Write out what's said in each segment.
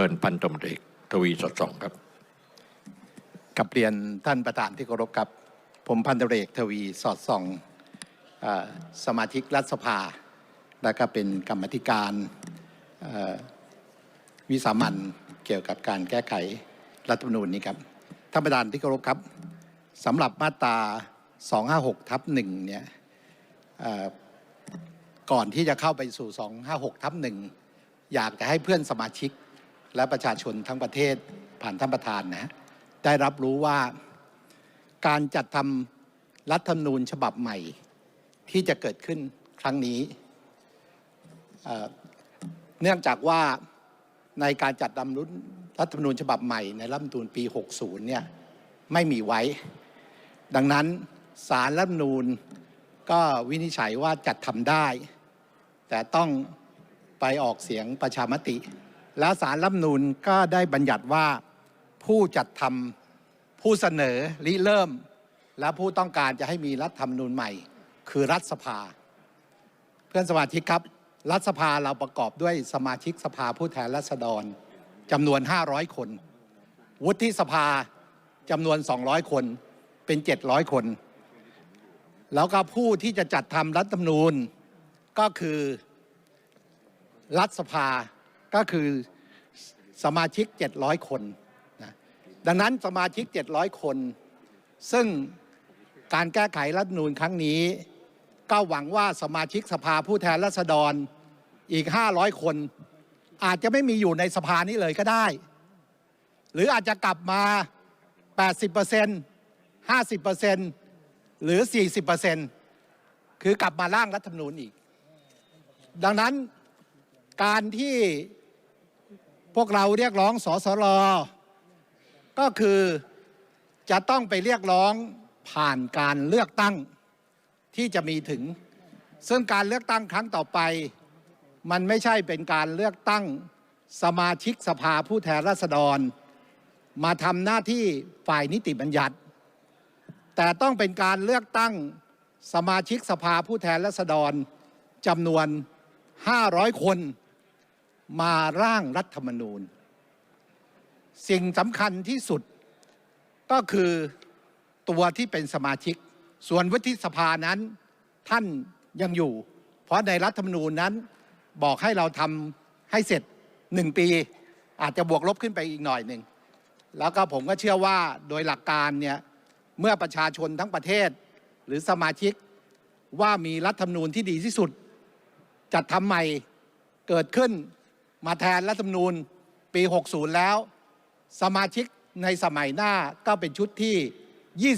ชิญพันตำรวจเอกทวีสอดสองครับกับเรียนท่านประธานที่เคารพครับ ผมพันตำรวจเอกทวีสอดส่องอสมาชิกรัฐสภา และก็เป็นกรรมธิการวิสามันเกี่ยวกับการแก้ไขรัฐธรรมนูญนี้ครับท่านประธานที่เคารพครับสำหรับมาตรา 256 ทับหนึ่งเนี่ยก่อนที่จะเข้าไปสู่ 256 ทับหนึ่งอยากจะให้เพื่อนสมาชิก และประชาชนทั้งประเทศผ่านท่านประธานนะได้รับรู้ว่าการจัดทำรัฐธรรมนูญฉบับใหม่ ที่จะเกิดขึ้นครั้งนี้ เนื่องจากว่าในการจัดทำรุนรัฐธรรมนูญฉบับใหม่ในรัฐธรรมนูญปี 60 เนี่ยไม่มีไว้ ดังนั้นสารรัฐธรรมนูญก็วินิจฉัยว่าจัดทำได้ แต่ต้องไปออกเสียงประชามติ แล้วสารรัฐธรรมนูญก็ได้บัญญัติว่าผู้จัดทำผู้เสนอริเริ่ม และผู้ต้องการจะให้มีรัฐธรรมนูญใหม่ คือรัฐสภา เพื่อนสมาชิกครับ รัฐสภาเราประกอบด้วยสมาชิกสภาผู้แทนราษฎรจำนวน 500 คน วุฒิสภาจำนวน 200 คนเป็น 700 คน แล้วก็ผู้ที่จะจัดทำรัฐธรรมนูญก็คือรัฐสภา ก็คือสมาชิก 700 คนนะดังนั้นสมาชิก 700 คน ซึ่งการแก้ไขรัฐนูญครั้งนี้ ก็หวังว่าสมาชิกสภาผู้แทนราษฎรอีก 500 คน อาจจะไม่มีอยู่ในสภานี้เลยก็ได้ หรืออาจจะกลับมา 80% 50%หรือ 40%คือกลับมาร่างรัฐธรรมนูญอีก ดังนั้นการที่ พวกเราเรียกร้องสสรก็คือจะต้องไปเรียกร้องผ่านการเลือกตั้งที่จะมีถึง ซึ่งการเลือกตั้งครั้งต่อไป มันไม่ใช่เป็นการเลือกตั้งสมาชิกสภาผู้แทนราษฎร มาทำหน้าที่ฝ่ายนิติบัญญัติ แต่ต้องเป็นการเลือกตั้งสมาชิกสภาผู้แทนราษฎรจำนวน 500 คน มาร่างรัฐธรรมนูญ สิ่งสำคัญที่สุดก็คือตัวที่เป็นสมาชิก ส่วนวุฒิสภานั้นท่านยังอยู่ เพราะในรัฐธรรมนูญนั้นบอกให้เราทำให้เสร็จหนึ่งปี อาจจะบวกลบขึ้นไปอีกหน่อยหนึ่ง แล้วก็ผมก็เชื่อว่าโดยหลักการเนี่ยเมื่อประชาชนทั้งประเทศหรือสมาชิกว่ามีรัฐธรรมนูญที่ดีที่สุด จัดทำใหม่เกิดขึ้น มาแทนรัฐธรรมนูญปี 60 แล้ว สมาชิกในสมัยหน้าก็เป็นชุดที่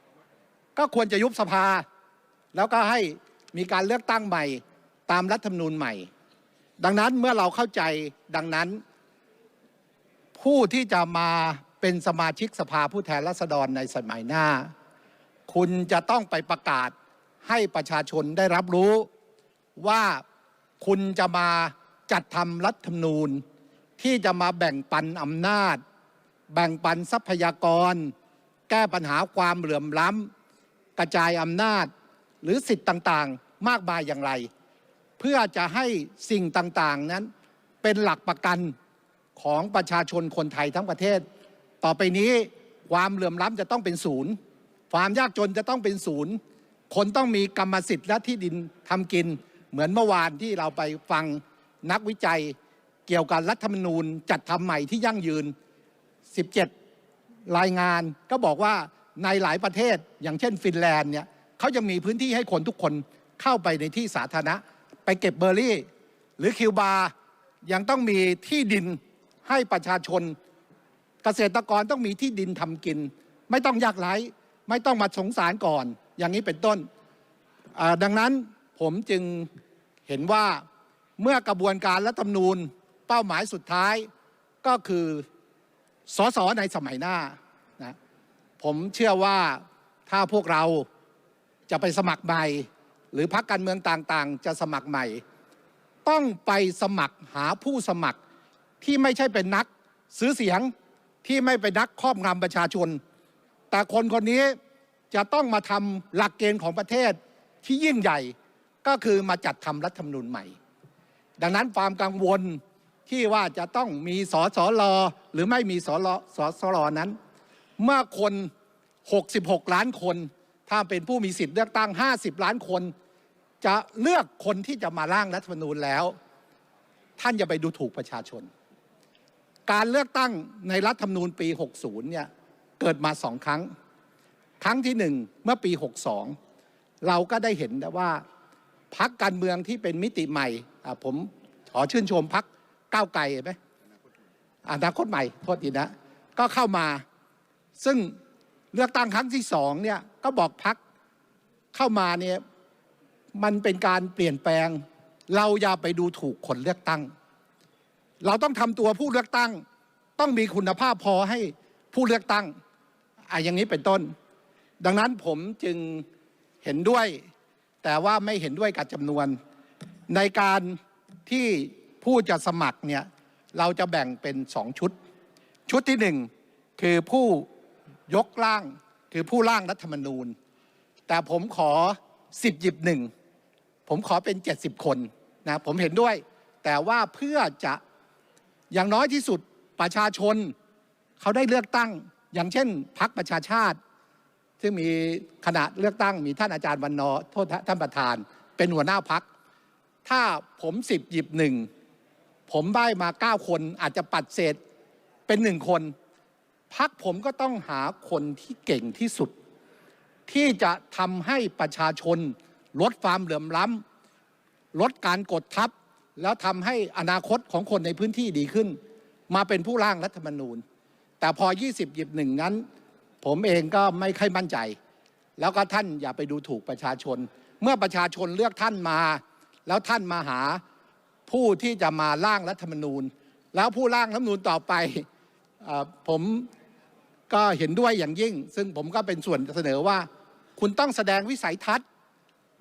26 ก็ควรจะยุบสภา แล้วก็ให้มีการเลือกตั้งใหม่ตามรัฐธรรมนูญใหม่ ดังนั้นเมื่อเราเข้าใจดังนั้น ผู้ที่จะมาเป็นสมาชิกสภาผู้แทนราษฎรในสมัยหน้า คุณจะต้องไปประกาศให้ประชาชนได้รับรู้ว่าคุณจะมา จัดทำรัฐธรรมนูญที่จะมาแบ่งปันอำนาจ แบ่งปันทรัพยากร แก้ปัญหาความเหลื่อมล้ำกระจายอำนาจหรือสิทธิ์ต่างๆ มากมายอย่างไร เพื่อจะให้สิ่งต่างๆนั้นเป็นหลักประกันของประชาชนคนไทยทั้งประเทศ ต่อไปนี้ความเหลื่อมล้ำจะต้องเป็นศูนย์ ความยากจนจะต้องเป็นศูนย์ คนต้องมีกรรมสิทธิ์และที่ดินทำกิน เหมือนเมื่อวานที่เราไปฟัง นักวิจัยเกี่ยวกับรัฐธรรมนูญจัดทำใหม่ที่ยั่งยืน 17 รายงานก็บอกว่าในหลายประเทศอย่างเช่นฟินแลนด์เนี่ยเขายังมีพื้นที่ให้คนทุกคนเข้าไปในที่สาธารณะ ไปเก็บเบอร์รี่ หรือคิวบายังต้องมีที่ดินให้ประชาชน เกษตรกรต้องมีที่ดินทำกิน ไม่ต้องยากไร้ไม่ต้องมาสงสารก่อน อย่างนี้เป็นต้นดังนั้นผมจึงเห็นว่า เมื่อกระบวนการรัฐธรรมนูญเป้าหมายสุดท้ายก็คือสสในสมัยหน้านะผมเชื่อว่าถ้าพวกเราจะไปสมัครใหม่ หรือพรรคการเมืองต่างๆ จะสมัครใหม่ ต้องไปสมัครหาผู้สมัครที่ไม่ใช่เป็นนักซื้อเสียงที่ไม่เป็นนักครอบงำประชาชน แต่คนคนนี้จะต้องมาทำหลักเกณฑ์ของประเทศที่ยิ่งใหญ่ก็คือมาจัดทำรัฐธรรมนูญใหม่ ดังนั้นความกังวลที่ว่าจะต้องมีสสลหรือไม่มีสลสสลนั้น เมื่อคน 66 ล้านคน ถ้าเป็นผู้มีสิทธิ์เลือกตั้ง 50 ล้านคน จะเลือกคนที่จะมาร่างรัฐธรรมนูญแล้ว ท่านอย่าไปดูถูกประชาชน การเลือกตั้งในรัฐธรรมนูญปี 60 เนี่ยเกิดมาสองครั้ง ครั้งที่หนึ่งเมื่อปี 62 เราก็ได้เห็นว่า พักการเมืองที่เป็นมิติใหม่ผมขอชื่นชมพักก้าวไกลเห็นไหมอนาคตใหม่โทษทีนะ ก็เข้ามาซึ่งเลือกตั้งครั้งที่สองเนี่ยก็บอกพักเข้ามาเนี่ยมันเป็นการเปลี่ยนแปลง เราอย่าไปดูถูกคนเลือกตั้ง เราต้องทำตัวผู้เลือกตั้ง ต้องมีคุณภาพพอให้ผู้เลือกตั้งอะอย่างนี้เป็นต้น ดังนั้นผมจึงเห็นด้วย แต่ว่าไม่เห็นด้วยกับจำนวน ในการที่ผู้จะสมัครเนี่ยเราจะแบ่งเป็นสองชุด ชุดที่หนึ่งคือผู้ยกร่างคือผู้ร่างรัฐธรรมนูญ แต่ผมขอสิบหยิบหนึ่งผมขอเป็น 70 คนนะผมเห็นด้วย แต่ว่าเพื่อจะอย่างน้อยที่สุดประชาชน เขาได้เลือกตั้ง อย่างเช่นพักประชาชาติ ซึ่งมีขณะเลือกตั้งมีท่านอาจารย์วันนอโทษท่านประธาน เป็นหัวหน้าพัก ถ้าผมสิบหยิบหนึ่งผมได้มาเก้าคนอาจจะปัดเศษเป็นหนึ่งคน พักผมก็ต้องหาคนที่เก่งที่สุด ที่จะทำให้ประชาชน ลดความเหลื่อมล้ำลดการกดทับ แล้วทำให้อนาคตของคนในพื้นที่ดีขึ้น มาเป็นผู้ร่างรัฐธรรมนูญ แต่พอ 20หยิบหนึ่งนั้น ผมเองก็ไม่ค่อยมั่นใจ แล้วก็ท่านอย่าไปดูถูกประชาชน เมื่อประชาชนเลือกท่านมา แล้วท่านมาหาผู้ที่จะมาร่างรัฐธรรมนูญ แล้วผู้ร่างรัฐธรรมนูญต่อไปอผมก็เห็นด้วยอย่างยิ่ง ซึ่งผมก็เป็นส่วนเสนอว่า คุณต้องแสดงวิสัยทัศน์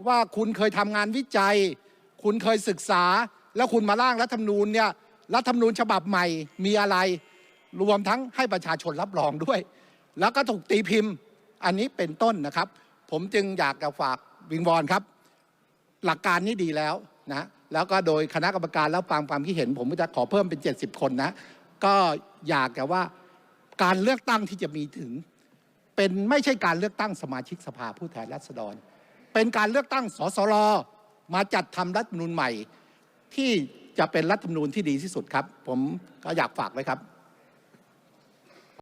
ว่าคุณเคยทำงานวิจัย คุณเคยศึกษา แล้วคุณมาร่างรัฐธรรมนูญเนี่ยรัฐธรรมนูญฉบับใหม่มีอะไร รวมทั้งให้ประชาชนรับรองด้วย แล้วก็ถูกตีพิมพ์อันนี้เป็นต้นนะครับ ผมจึงอยากจะฝากวิงวอนครับ หลักการนี้ดีแล้วนะแล้วก็โดยคณะกรรมการแล้วฟังความคิดเห็น ผมก็จะขอเพิ่มเป็น 70 คนนะ ก็อยากจะว่าการเลือกตั้งที่จะมีถึง เป็นไม่ใช่การเลือกตั้งสมาชิกสภาผู้แทนราษฎร เป็นการเลือกตั้งสสรมาจัดทำรัฐมนูญใหม่ ที่จะเป็นรัฐมนูญที่ดีที่สุดครับ ผมก็อยากฝากไว้ครับ